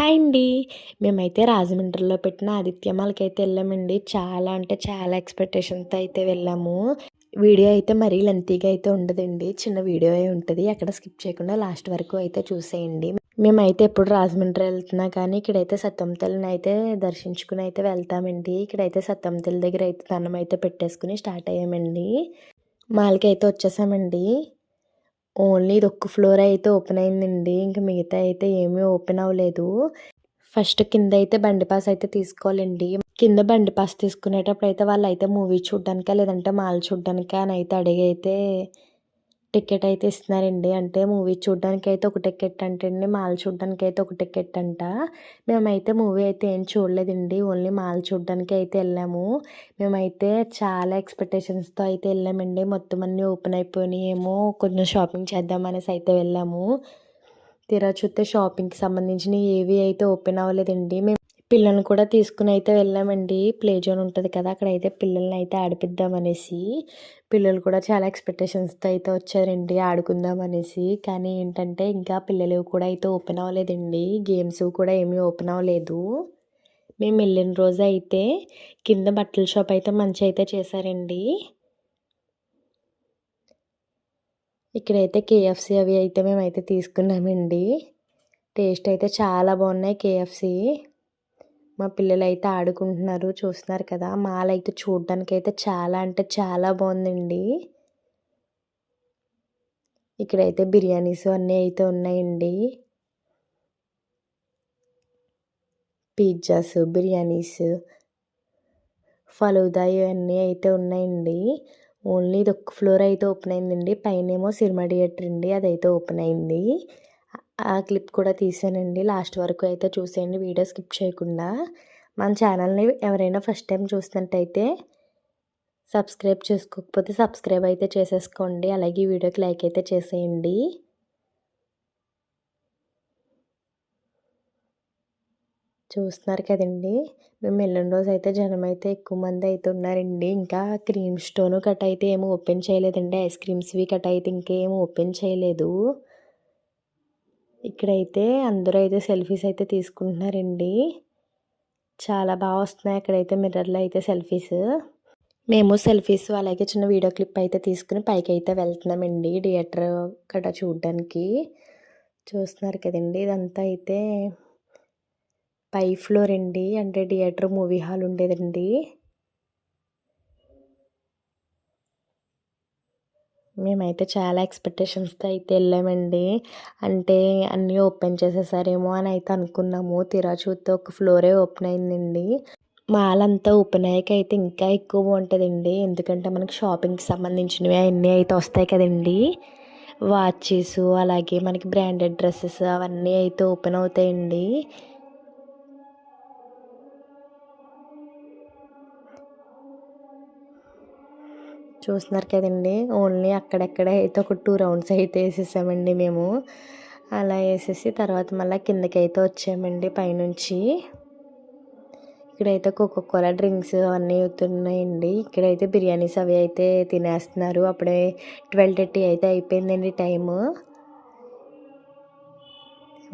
Hi అండి. మేమైతే రాజమండ్రిలో పెట్టిన ఆదిత్యమాలకి అయితే వెళ్ళామండి. చాలా అంటే చాలా ఎక్స్పెక్టేషన్తో అయితే వెళ్ళాము. వీడియో అయితే మరీ లెంతీగా అయితే ఉండదండి. చిన్న వీడియో అయి ఉంటుంది. అక్కడ స్కిప్ చేయకుండా లాస్ట్ వరకు అయితే చూసేయండి. మేమైతే ఎప్పుడు రాజమండ్రి వెళ్తున్నా కానీ ఇక్కడైతే సత్యంతల్ని అయితే దర్శించుకుని అయితే వెళ్తామండి. ఇక్కడైతే సత్యంతల దగ్గర అయితే దండం అయితే పెట్టేసుకుని స్టార్ట్ అయ్యామండి. మాలకి అయితే వచ్చేసామండి. ఓన్లీ ఇది ఒక్క ఫ్లోర్ అయితే ఓపెన్ అయిందండి. ఇంకా మిగతా అయితే ఏమీ ఓపెన్ అవ్వలేదు. ఫస్ట్ కింద అయితే బండి పాస్ అయితే తీసుకోవాలండి. కింద బండి పాస్ తీసుకునేటప్పుడు అయితే వాళ్ళు అయితే మూవీ చూడడానికా లేదంటే మాల్ చూడడానికా అని అయితే అడిగి అయితే టికెట్ అయితే ఇస్తున్నారండి. అంటే మూవీ చూడడానికి అయితే ఒక టికెట్ అంటండి. మాల్ చూడడానికి అయితే ఒక టికెట్ అంట. మేమైతే మూవీ అయితే ఏం చూడలేదండి. ఓన్లీ మాల్ చూడడానికి అయితే వెళ్ళాము. మేమైతే చాలా ఎక్స్పెక్టేషన్స్తో అయితే వెళ్ళామండి. మొత్తం అన్నీ ఓపెన్ అయిపోయినాయేమో కొంచెం షాపింగ్ చేద్దాం అనేసి అయితే వెళ్ళాము. తీరా చూస్తే షాపింగ్కి సంబంధించిన ఏవి అయితే ఓపెన్ అవ్వలేదండి. మేము పిల్లల్ని కూడా తీసుకుని అయితే వెళ్ళామండి. ప్లే జోన్ ఉంటుంది కదా అక్కడ అయితే పిల్లల్ని అయితే ఆడిపిద్దాం అనేసి. పిల్లలు కూడా చాలా ఎక్స్పెక్టేషన్స్తో అయితే వచ్చారండి ఆడుకుందాం అనేసి. కానీ ఏంటంటే ఇంకా పిల్లలు కూడా అయితే ఓపెన్ అవ్వలేదండి. గేమ్స్ కూడా ఏమీ ఓపెన్ అవ్వలేదు. మేము వెళ్ళిన రోజు అయితే కింద బట్టల షాప్ అయితే మంచి అయితే చేశారండి. ఇక్కడైతే కేఎఫ్సి అవి అయితే మేమైతే తీసుకున్నామండి. టేస్ట్ అయితే చాలా బాగున్నాయి కేఎఫ్సి మా పిల్లలు అయితే ఆడుకుంటున్నారు చూస్తున్నారు కదా. మాల్ అయితే చూడడానికి అయితే చాలా అంటే చాలా బాగుందండి. ఇక్కడైతే బిర్యానీస్ అన్నీ అయితే ఉన్నాయండి. పిజ్జాస్ బిర్యానీస్ ఫలూదా ఇవన్నీ అయితే ఉన్నాయండి. ఓన్లీ ఇది ఒక్క ఫ్లోర్ అయితే ఓపెన్ అయిందండి. పైన ఏమో సినిమా థియేటర్ అండి అదైతే ఓపెన్ అయింది. ఆ క్లిప్ కూడా తీసానండి. లాస్ట్ వరకు అయితే చూసేయండి. వీడియో స్కిప్ చేయకుండా. మన ఛానల్ని ఎవరైనా ఫస్ట్ టైం చూసినట్టయితే సబ్స్క్రైబ్ చేసుకోకపోతే సబ్స్క్రైబ్ అయితే చేసేసుకోండి. అలాగే వీడియోకి లైక్ అయితే చేసేయండి. చూస్తున్నారు కదండి. మేము ఎల్లుండి రోజు అయితే జనం అయితే ఎక్కువ మంది అయితే ఉన్నారండి. ఇంకా క్రీమ్ స్టోన్ కట్ అయితే ఏమి ఓపెన్ చేయలేదండి. ఐస్ క్రీమ్స్వి కట్ అయితే ఇంకేం ఓపెన్ చేయలేదు. ఇక్కడైతే అందరూ అయితే సెల్ఫీస్ అయితే తీసుకుంటున్నారండి. చాలా బాగా వస్తున్నాయి అక్కడైతే మిర్రర్లో అయితే సెల్ఫీస్. మేము సెల్ఫీస్ అలాగే చిన్న వీడియో క్లిప్ అయితే తీసుకుని పైకి అయితే వెళ్తున్నామండి థియేటర్ గట్రా చూడడానికి. చూస్తున్నారు కదండి ఇదంతా అయితే పై ఫ్లోర్ అండి. అంటే థియేటర్ మూవీ హాల్ ఉండేదండి. మేమైతే చాలా ఎక్స్పెక్టేషన్స్తో అయితే వెళ్ళామండి అంటే అన్నీ ఓపెన్ చేసేసారేమో అని అయితే అనుకున్నాము. తీరా చూస్తే ఒక ఫ్లోరే ఓపెన్ అయిందండి. మాల్ అంతా ఓపెన్ అయ్యాక అయితే ఇంకా ఎక్కువ బాగుంటుందండి. ఎందుకంటే మనకి షాపింగ్కి సంబంధించినవి అన్నీ అయితే వస్తాయి కదండి. వాచెస్ అలాగే మనకి బ్రాండెడ్ డ్రెస్సెస్ అవన్నీ అయితే ఓపెన్ అవుతాయండి. చూస్తున్నారు కదండి. ఓన్లీ అక్కడెక్కడే అయితే ఒక టూ రౌండ్స్ అయితే వేసేసామండి మేము. అలా వేసేసి తర్వాత మళ్ళీ కిందకి అయితే వచ్చామండి పైనుంచి. ఇక్కడైతే కోకోకోలా డ్రింక్స్ అవన్నీ అవుతున్నాయండి. ఇక్కడైతే బిర్యానీస్ అవి అయితే తినేస్తున్నారు. అప్పుడే ట్వెల్వ్ థర్టీ అయితే అయిపోయిందండి టైము.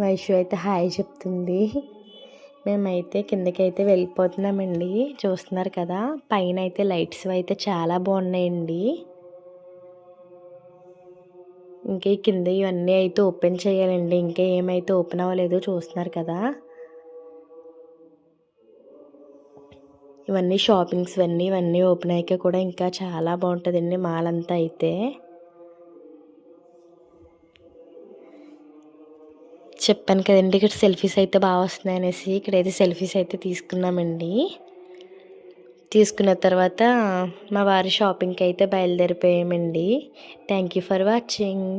వైషు అయితే హాయ్ చెప్తుంది. మేమైతే కిందకైతే వెళ్ళిపోతున్నామండి. చూస్తున్నారు కదా పైన అయితే లైట్స్ అయితే చాలా బాగున్నాయండి. ఇంకా కింద ఇవన్నీ అయితే ఓపెన్ చేయాలండి. ఇంకా ఏమైతే ఓపెన్ అవ్వలేదు చూస్తున్నారు కదా. ఇవన్నీ షాపింగ్స్ ఇవన్నీ ఇవన్నీ ఓపెన్ అయ్యాక కూడా ఇంకా చాలా బాగుంటుందండి మాల్ అంతా అయితే. చెప్పాను కదండి ఇక్కడ సెల్ఫీస్ అయితే బాగా వస్తున్నాయి అనేసి ఇక్కడైతే సెల్ఫీస్ అయితే తీసుకున్నామండి. తీసుకున్న తర్వాత మా వారి షాపింగ్కి అయితే బయలుదేరిపోయామండి. Thank you for watching.